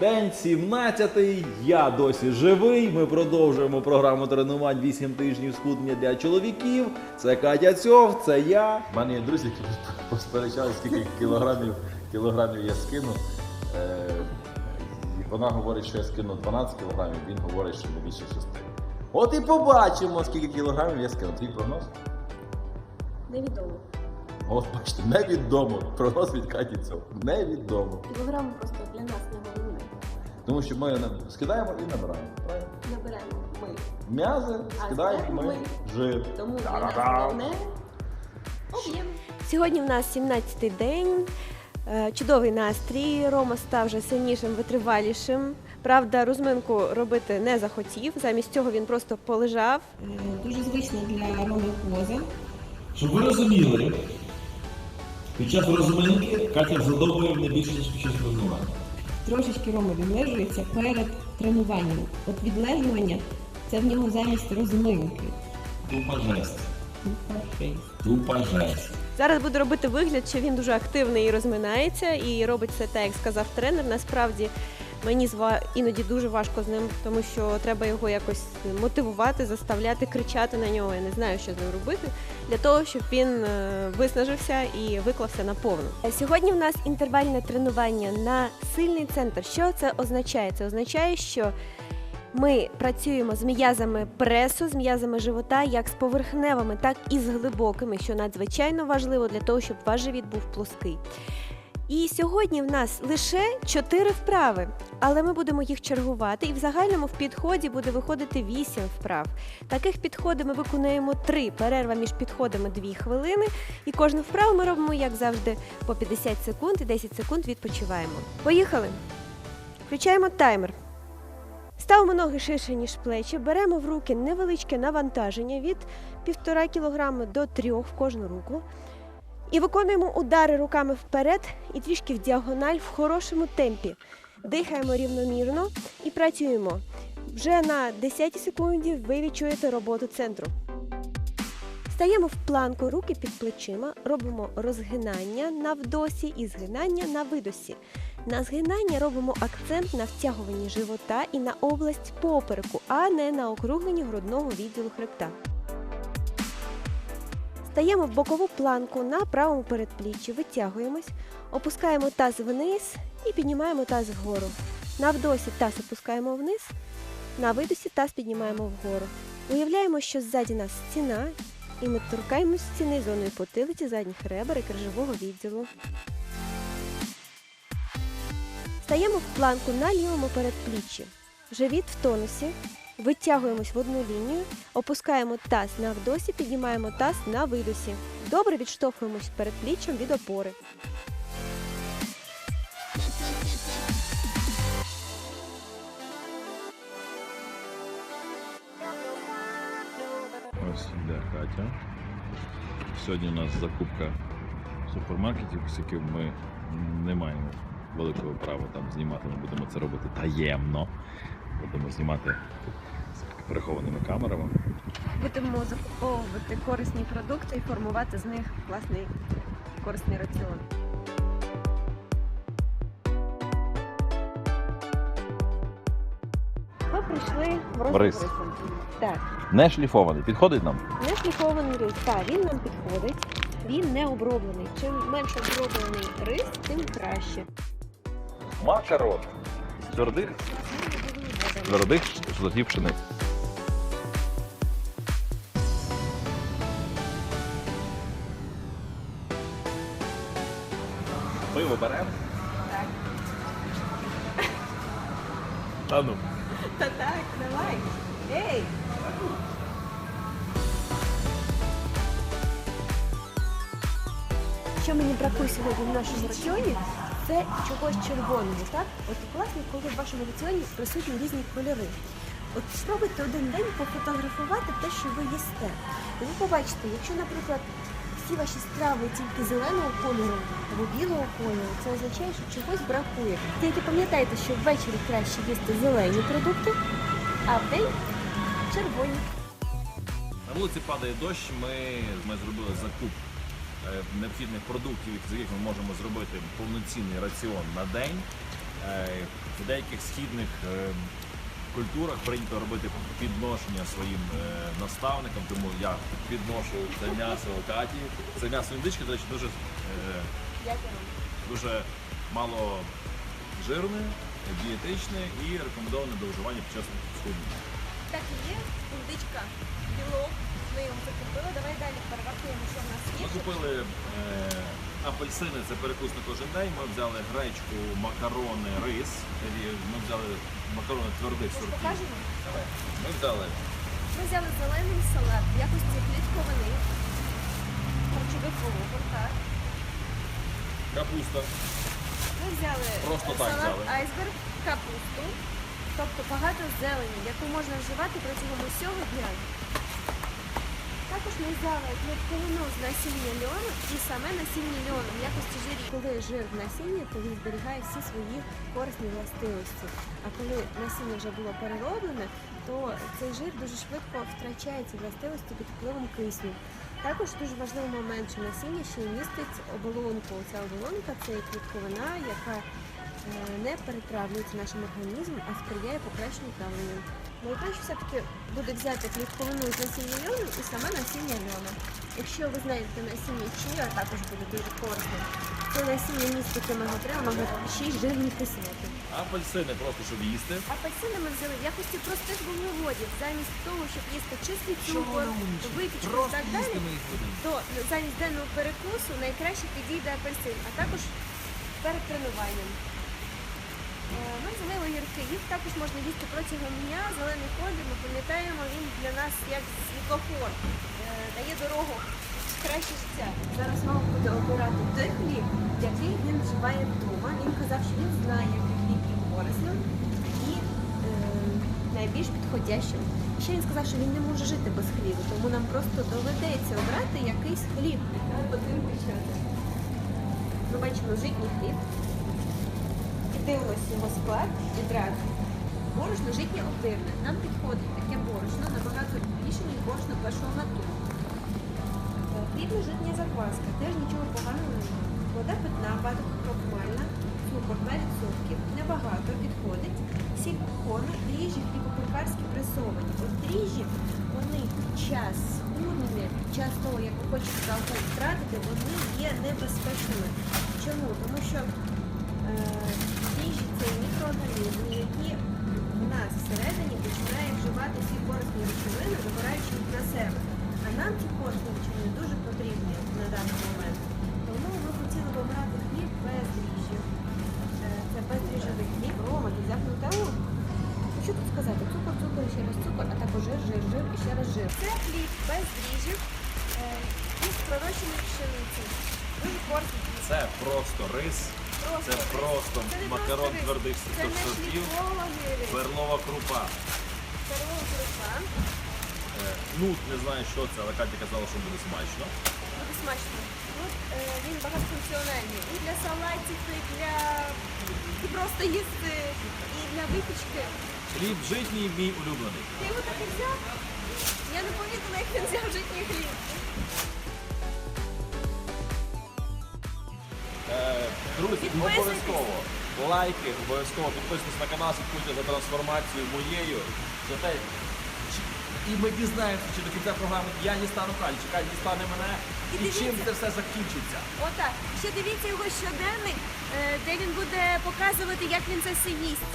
День 17-й. Я досі живий. Ми продовжуємо програму тренувань 8 тижнів схуднення для чоловіків. Це Катя Цьов, це я. У мене є друзі, які посперечали, скільки кілограмів, кілограмів я скину. Е, вона говорить, що я скину 12 кілограмів, він говорить, що не більше 6. От і побачимо, скільки кілограмів я скину. Твій прогноз? Невідомо. От бачите, невідомо. Прогноз від Каті Цьов. Невідомо. Кілограм просто для нас не головне. Тому що ми скидаємо і набираємо. Правильно? Наберемо ми. М'язи А скидаємо ми ми. жир. Тому для нас головне об'єм. Сьогодні в нас 17-й день. Е, Чудовий настрій. Рома став вже сильнішим, витривалішим. Правда, розминку робити не захотів. Замість цього він просто полежав. Е, Дуже звична для Роми поза. Щоб ви розуміли, під час розминки Катя задовбує мене більше, ніж під час тренування. Трошечки Рома відлежується перед тренуванням. От відлежування це в нього замість розминки. Тупа жесть. Перший. Тупа жесть. Зараз буду робити вигляд, що він дуже активний і розминається, і робить це так, як сказав тренер. Насправді мені зва- іноді дуже важко з ним, тому що треба його якось мотивувати, заставляти, кричати на нього. Я не знаю, що з ним робити для того, щоб він е, виснажився і виклався на повну. Е, Сьогодні в нас інтервальне тренування на сильний центр. Що це означає? Це означає, що ми працюємо з м'язами пресу, з м'язами живота, як з поверхневими, так і з глибокими, що надзвичайно важливо для того, щоб ваш живіт був плоский. І сьогодні в нас лише чотири вправи, але ми будемо їх чергувати, і в загальному в підході буде виходити вісім вправ. Таких підходів ми виконуємо три. Перерва між підходами 2 хвилини. І кожну вправу ми робимо, як завжди, по 50 секунд і 10 секунд відпочиваємо. Поїхали! Включаємо таймер. Ставимо ноги ширше, ніж плечі, беремо в руки невеличке навантаження від 1,5 кг до 3 в кожну руку. І виконуємо удари руками вперед і трішки в діагональ в хорошому темпі. Дихаємо рівномірно і працюємо. Вже на 10 секунді ви відчуєте роботу центру. Стаємо в планку, руки під плечима, робимо розгинання на вдосі і згинання на видосі. На згинання робимо акцент на втягуванні живота і на область попереку, а не на округленні грудного відділу хребта. Стаємо в бокову планку на правому передпліччі, витягуємось, опускаємо таз вниз і піднімаємо таз вгору. На вдосі таз опускаємо вниз, на видосі таз піднімаємо вгору. Уявляємо, що ззаді нас стіна, і ми торкаємось стіни зоною потилиці, задніх ребер і крижового відділу. Стаємо в планку на лівому передпліччі. Живіт в тонусі. Витягуємось в одну лінію, опускаємо таз на вдосі, піднімаємо таз на видосі. Добре відштовхуємось передпліччям від опори. Ось йде Катя. Сьогодні у нас закупка в супермаркеті, оскільки ми не маємо великого права там знімати, ми будемо це робити таємно. Будемо знімати з прихованими камерами. Будемо закуповувати корисні продукти і формувати з них власний корисний раціон. Ми прийшли в Рис. рис. Так. Не шліфований, підходить нам? Не шліфований рис. Так, він нам підходить. Він не оброблений. Чим менше оброблений рис, тим краще. Макарон. Твердих, твердих сортів пшениць. Пиво беремо? Так. Та ну. Та так, давай. Ей! Що мені бракує сьогодні в нашому раціоні, це чогось червоного, так? От класно, коли в вашому раціоні присутні різні кольори. От спробуйте один день пофотографувати те, що ви їсте. І ви побачите, якщо, наприклад, всі ваші страви тільки зеленого кольору або білого кольору, це означає, що чогось бракує. Тільки пам'ятайте, що ввечері краще їсти зелені продукти, а вдень червоні. На вулиці падає дощ, ми, ми зробили закуп необхідних продуктів, з яких ми можемо зробити повноцінний раціон на день. Е, В деяких східних е, культурах прийнято робити підношення своїм е, наставникам, тому я підношу це м'ясо Каті. Це м'ясо індички, до речі, дуже, е, дуже мало жирне, дієтичне і рекомендоване до вживання під час схуднення. Так і є, індичка, білок. Ми його закупили. Давай далі перевартуємо, що в нас. Купили е, апельсини, це перекус на кожен день. Ми взяли гречку, макарони, рис. Ми взяли макарони твердих сортів. Ми взяли Ми взяли зелений салат якості клітковини, харчових волокон, так. капуста. Ми взяли Просто е, так салат взяли. айсберг, капусту, тобто багато зелені, яку можна вживати протягом усього дня. Також ми взяли клітковину з насіння льону і саме насіння льону в якості. Коли жир в насінні, то він зберігає всі свої корисні властивості. А коли насіння вже було перероблене, то цей жир дуже швидко втрачає ці властивості під впливом кисню. Також дуже важливий момент, що насіння ще містить оболонку. Ця оболонка це клітковина, яка е, не перетравлюється нашим організмом, а сприяє покращенню травлення. Найкраще все-таки буде взяти клітковину з насіння льону і саме насіння льону. Якщо ви знаєте насіння чия, також буде дуже корисно. Це насіння містить омега-3, омега-6 жирні кислоти. Апельсини просто щоб їсти. Апельсини ми взяли в якості простих вуглеводів, замість того, щоб їсти чистий цукор, випічку і так далі, то замість денного перекусу найкраще підійде апельсин, а також перед тренуванням. Е, Ми взяли огірки, їх також можна їсти протягом дня. Зелений колір, ми пам'ятаємо, він для нас як світлофор, е, дає дорогу краще життя. Зараз мама буде обирати той хліб, який він вживає вдома. Він казав, що він знає, який хліб є корисним і е, найбільш підходящим. Ще він сказав, що він не може жити без хлібу, тому нам просто доведеться обрати якийсь хліб. Ми бачимо житній хліб. І дивимося його склад відразу. Борошно житнє обдирне. Нам підходить таке борошно набагато більше, ніж борошно першого гатунку. Хлібна житня закваска, теж нічого поганого немає. Вода питна, вода крохмальна, цукор 2%, небагато підходить. Сіль кухона, дріжджі хлібопекарські пресовані. От дріжджі, вони час схуднення, час того, як ви хочете вагу втратити, вони є небезпечними. Чому? Тому що е, це мікроорганізми, які в нас всередині починають вживати всі корисні речовини, забираючи їх на себе. А нам ці корисні речовини дуже потрібні на даний момент. Тому ми хотіли б обрати хліб без дріжджів. Е, Це бездріжджовий хліб, рома, і взяв нутеллу. Ну, Що тут сказати? Цукор, цукор, ще раз цукор, а також жир, жир, жир і ще раз жир. Це хліб без дріжджів е, із пророщеної пшениці. Дуже корисний. Це просто рис, це просто макарон твердих сортів, перлова крупа. Перлова крупа. Ну, не знаю, що це, але Катя казала, що буде смачно. Буде смачно. Тут е, він багатофункціональний. І для салатів, і для просто їсти, і для випічки. Хліб житній мій улюблений. Ти його так і взяв? Я не помітила, як він взяв житній хліб. Друзі, обов'язково лайки, обов'язково підписуйтесь на канал, слідкуйте за трансформацією моєю. За те, і ми дізнаємося, чи до кінця програми я дістану Калі, чи не дістане мене, І і, чим це все закінчиться. Отак. Ще дивіться його щоденник, е, де він буде показувати, як він це все їсть.